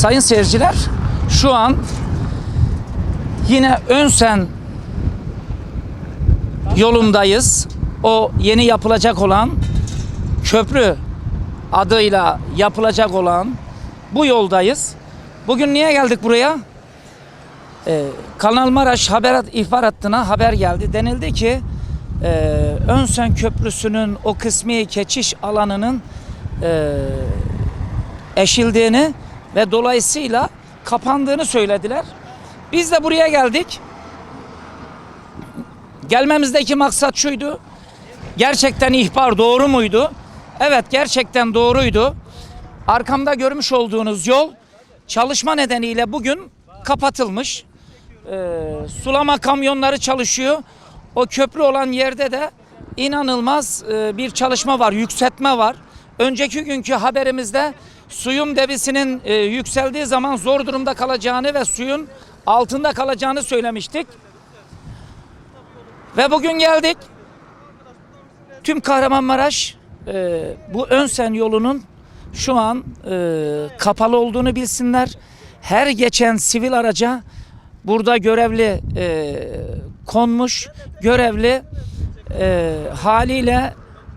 sayın seyirciler şu an yine Önsen yolundayız. O yeni yapılacak olan köprü adıyla yapılacak olan bu yoldayız. Bugün niye geldik buraya? Ee, Kanal Maraş haber ihbar hattına haber geldi. Denildi ki e, Önsen Köprüsü'nün o kısmi geçiş alanının e, eşildiğini ve dolayısıyla kapandığını söylediler. Biz de buraya geldik. Gelmemizdeki maksat şuydu. Gerçekten ihbar doğru muydu? Evet gerçekten doğruydu. Arkamda görmüş olduğunuz yol çalışma nedeniyle bugün kapatılmış. Ee, sulama kamyonları çalışıyor. O köprü olan yerde de inanılmaz e, bir çalışma var, yükseltme var. Önceki günkü haberimizde suyun debisinin e, yükseldiği zaman zor durumda kalacağını ve suyun altında kalacağını söylemiştik. Ve bugün geldik. Tüm Kahramanmaraş e, bu Önsen yolunun şu an e, kapalı olduğunu bilsinler. Her geçen sivil araca burada görevli e, konmuş, görevli e, haliyle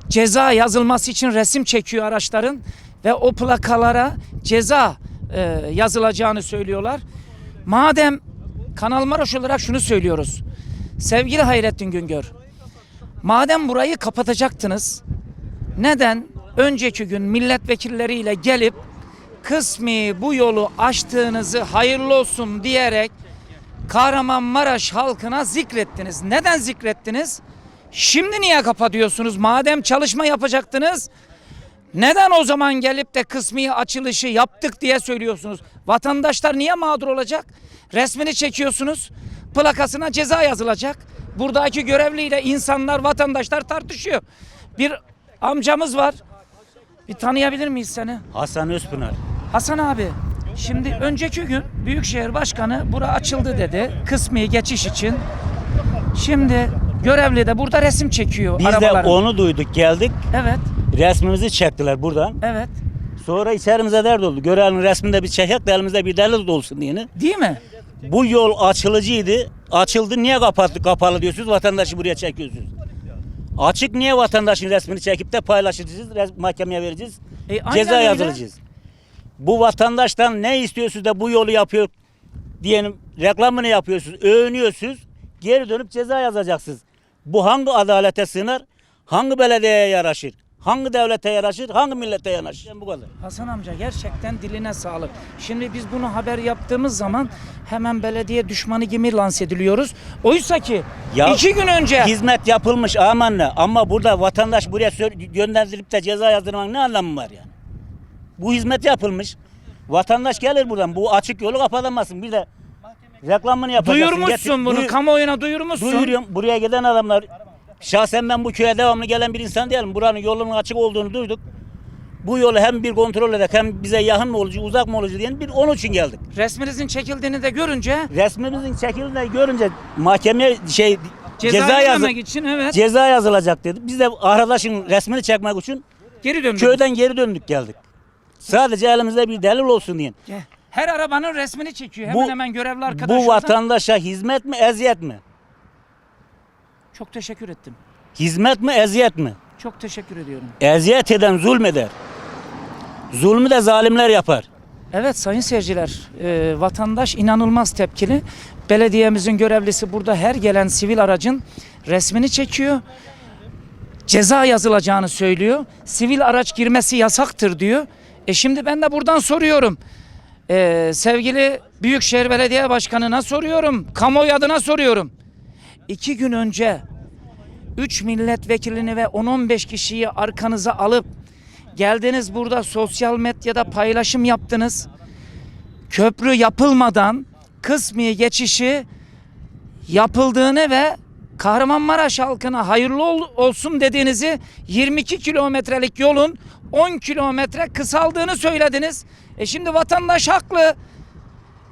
ceza yazılması için resim çekiyor araçların ve o plakalara ceza e, yazılacağını söylüyorlar. Madem Kanal Maraş olarak şunu söylüyoruz. Sevgili Hayrettin Güngör, madem burayı kapatacaktınız, neden önceki gün milletvekilleriyle gelip kısmi bu yolu açtığınızı hayırlı olsun diyerek Kahramanmaraş halkına zikrettiniz. Neden zikrettiniz? Şimdi niye kapatıyorsunuz? Madem çalışma yapacaktınız, neden o zaman gelip de kısmi açılışı yaptık diye söylüyorsunuz? Vatandaşlar niye mağdur olacak? Resmini çekiyorsunuz, plakasına ceza yazılacak. Buradaki görevliyle insanlar, vatandaşlar tartışıyor. Bir amcamız var. Bir tanıyabilir miyiz seni? Hasan Özpınar. Hasan abi, şimdi önceki gün Büyükşehir Başkanı bura açıldı dedi. Kısmi geçiş için. Şimdi görevli de burada resim çekiyor Biz arabaların. de onu duyduk geldik. Evet, Resmimizi çektiler buradan. evet. Sonra içerimize dert oldu. Görevlinin resminde bir çekek de elimizde bir delil olsun diye. Değil mi? Bu yol açılıcıydı. Açıldı niye kapattı kapalı diyorsunuz vatandaşı buraya çekiyorsunuz. Açık niye vatandaşın resmini çekip de paylaşacağız, mahkemeye vereceğiz, E, ceza yazılacağız. Bu vatandaştan ne istiyorsunuz da bu yolu yapıyor diyelim reklamını yapıyorsunuz, övünüyorsunuz, geri dönüp ceza yazacaksınız. Bu hangi adalete sığınar, hangi belediyeye yaraşır, hangi devlete yaraşır, hangi millete yaraşır? Bu kadar. Hasan amca gerçekten diline sağlık. Şimdi biz bunu haber yaptığımız zaman hemen belediye düşmanı gibi lanse ediliyoruz. Oysa ki Ya, iki gün önce Hizmet yapılmış amanla ama burada vatandaş buraya gönderilip de ceza yazdırmanın ne anlamı var yani? Bu hizmet yapılmış. Vatandaş gelir buradan. Bu açık yolu kapatamazsın. Bir de reklamını yapacaksın. duyurmuşsun Getir- bunu, duyu- kamuoyuna duyurmuşsun. Duyuruyorum. Buraya giden adamlar şahsen ben bu köye devamlı gelen bir insan değilim. Buranın yolunun açık olduğunu duyduk. Bu yolu hem bir kontrol edek hem bize yakın mı olucu, uzak mı olucu diye bir onun için geldik. Resminizin çekildiğini de görünce Resmimizin çekildiğini görünce mahkemeye şey ceza, ceza, yazı, yememek için evet ceza yazılacak dedi. Biz de arkadaşın resmini çekmek için geri döndük. köyden geri döndük geldik. Sadece elimizde bir delil olsun diye. Her arabanın resmini çekiyor. Hemen Bu- hemen görevli arkadaş. Bu vatandaşa hizmet mi eziyet mi? Çok teşekkür ettim. Hizmet mi eziyet mi? Çok teşekkür ediyorum. Eziyet eden zulmeder. Zulmü de zalimler yapar. Evet sayın seyirciler, e, vatandaş inanılmaz tepkili. Belediyemizin görevlisi burada her gelen sivil aracın resmini çekiyor. Ceza yazılacağını söylüyor. Sivil araç girmesi yasaktır diyor. E şimdi ben de buradan soruyorum. E, sevgili Büyükşehir Belediye Başkanı'na soruyorum. Kamuoyu adına soruyorum. İki gün önce 3 milletvekilini ve 10-15 kişiyi arkanıza alıp geldiniz burada sosyal medyada paylaşım yaptınız. Köprü yapılmadan kısmi geçişi yapıldığını ve Kahramanmaraş halkına hayırlı ol- olsun dediğinizi 22 kilometrelik yolun 10 kilometre kısaldığını söylediniz. E şimdi vatandaş haklı.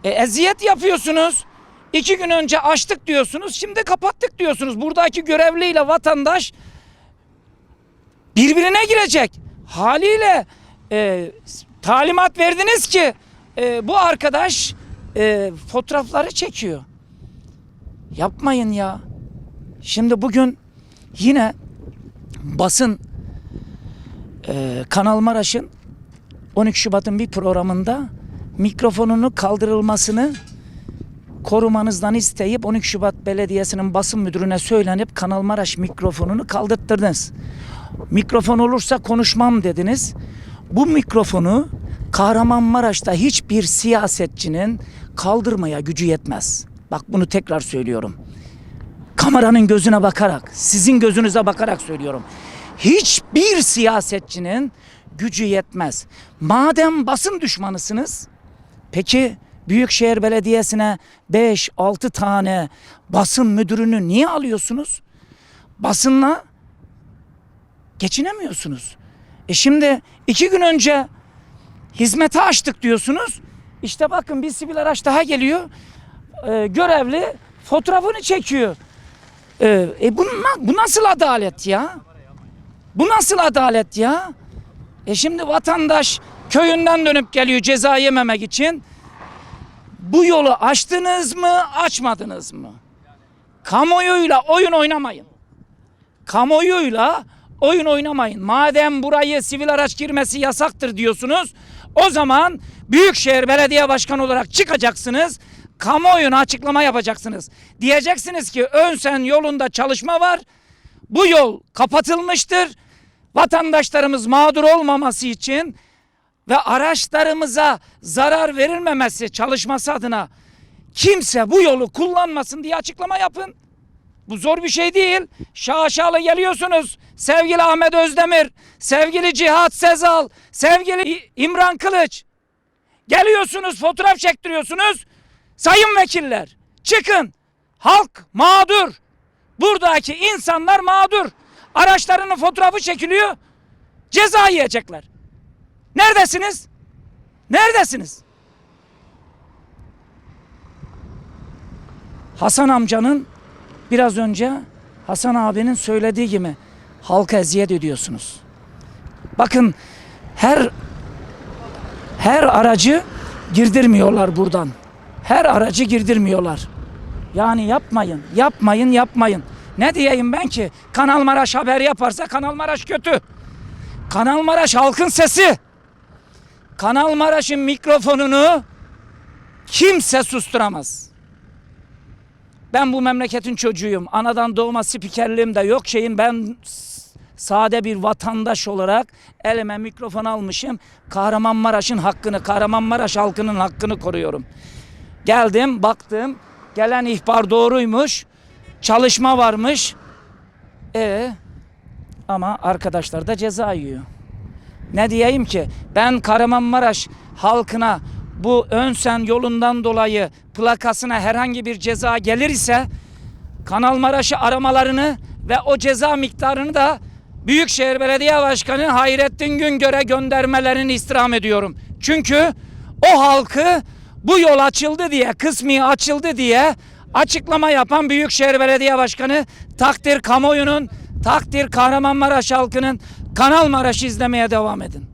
E, eziyet yapıyorsunuz. İki gün önce açtık diyorsunuz. Şimdi kapattık diyorsunuz. Buradaki görevliyle vatandaş birbirine girecek. Haliyle e, talimat verdiniz ki e, bu arkadaş e, fotoğrafları çekiyor. Yapmayın ya. Şimdi bugün yine basın e, Kanal Maraş'ın 12 Şubat'ın bir programında mikrofonunu kaldırılmasını korumanızdan isteyip 12 Şubat Belediyesi'nin basın müdürüne söylenip Kanal Maraş mikrofonunu kaldırttırdınız. Mikrofon olursa konuşmam dediniz. Bu mikrofonu Kahramanmaraş'ta hiçbir siyasetçinin kaldırmaya gücü yetmez. Bak bunu tekrar söylüyorum. Kameranın gözüne bakarak, sizin gözünüze bakarak söylüyorum. Hiçbir siyasetçinin gücü yetmez. Madem basın düşmanısınız, peki Büyükşehir Belediyesi'ne 5-6 tane basın müdürünü niye alıyorsunuz? Basınla geçinemiyorsunuz. E şimdi iki gün önce hizmete açtık diyorsunuz. İşte bakın bir sivil araç daha geliyor. Ee, görevli fotoğrafını çekiyor. Ee, e bu, bu nasıl adalet ya? Bu nasıl adalet ya? E şimdi vatandaş köyünden dönüp geliyor ceza yememek için. Bu yolu açtınız mı, açmadınız mı? Kamuoyuyla oyun oynamayın. Kamuoyuyla oyun oynamayın. Madem burayı sivil araç girmesi yasaktır diyorsunuz, o zaman Büyükşehir Belediye Başkanı olarak çıkacaksınız. Kamuoyuna açıklama yapacaksınız. Diyeceksiniz ki Önsen yolunda çalışma var. Bu yol kapatılmıştır. Vatandaşlarımız mağdur olmaması için ve araçlarımıza zarar verilmemesi çalışması adına kimse bu yolu kullanmasın diye açıklama yapın. Bu zor bir şey değil. Şaşalı geliyorsunuz. Sevgili Ahmet Özdemir, sevgili Cihat Sezal, sevgili İmran Kılıç. Geliyorsunuz, fotoğraf çektiriyorsunuz. Sayın vekiller, çıkın. Halk mağdur. Buradaki insanlar mağdur. Araçlarının fotoğrafı çekiliyor. Ceza yiyecekler. Neredesiniz? Neredesiniz? Hasan amcanın biraz önce Hasan abinin söylediği gibi halka eziyet ediyorsunuz. Bakın her her aracı girdirmiyorlar buradan. Her aracı girdirmiyorlar. Yani yapmayın, yapmayın, yapmayın. Ne diyeyim ben ki? Kanal Maraş haber yaparsa Kanal Maraş kötü. Kanal Maraş halkın sesi. Kanal Maraş'ın mikrofonunu kimse susturamaz. Ben bu memleketin çocuğuyum. Anadan doğma spikerliğim de yok şeyin. Ben sade bir vatandaş olarak elime mikrofon almışım. Kahramanmaraş'ın hakkını, Kahramanmaraş halkının hakkını koruyorum. Geldim, baktım. Gelen ihbar doğruymuş. Çalışma varmış. E ama arkadaşlar da ceza yiyor. Ne diyeyim ki? Ben Kahramanmaraş halkına bu Önsen yolundan dolayı plakasına herhangi bir ceza gelir ise Kanal Maraş'ı aramalarını ve o ceza miktarını da Büyükşehir Belediye Başkanı Hayrettin Güngör'e göndermelerini istirham ediyorum. Çünkü o halkı bu yol açıldı diye, kısmi açıldı diye açıklama yapan Büyükşehir Belediye Başkanı takdir kamuoyunun, takdir Kahramanmaraş halkının Kanal Maraş izlemeye devam edin.